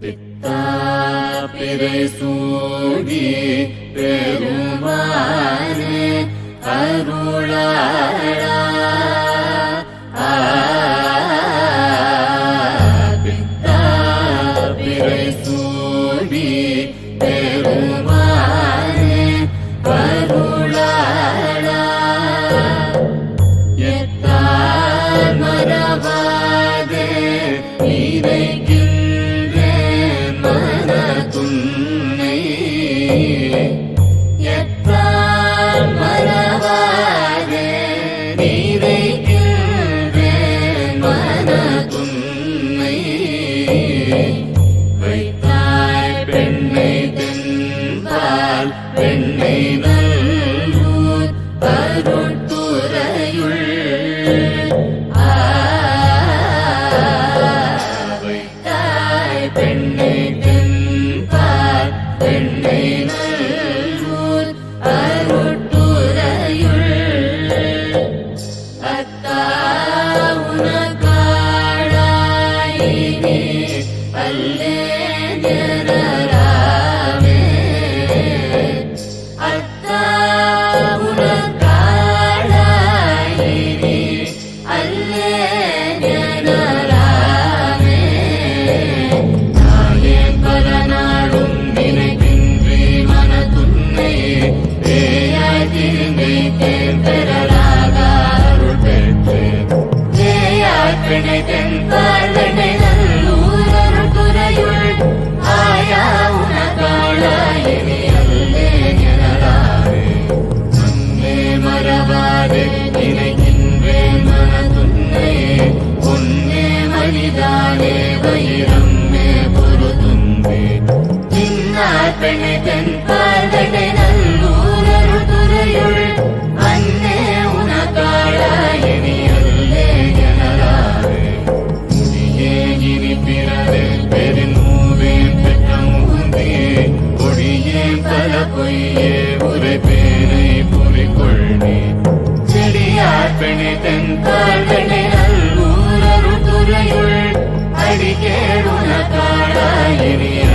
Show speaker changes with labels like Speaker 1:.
Speaker 1: பித்தா பிறை சூடி பெருமாறு அருளாடா பித்தா பிறை சூடி பெருமாறு அருளாடா வெண்ணை நல்லூர் அருட்புறையுள் தாய் பெண்ணை தென்பார் பெண்ணை நல்லூர் அருட்புறையுள் அத்தா உனக்கு പാർവണതൻ പാർവണതൻ നൂറൊരു പുറയുൾ ആയാവുന്ന അല്ലേ ഞങ്ങളാറ് മുന്നേ മറവാതെ നിനക്കിന്റെ മനതുന്നേ ഒന്നേ മനിതാനേ വൈരമ്മേ പൊറുതുന്നേ നിന്നാർപ്പണതൻ പാർവണ பாகனே தென் பாகனே நல்லூரருள் துறையுள் அடிகேடுன காடாயினிய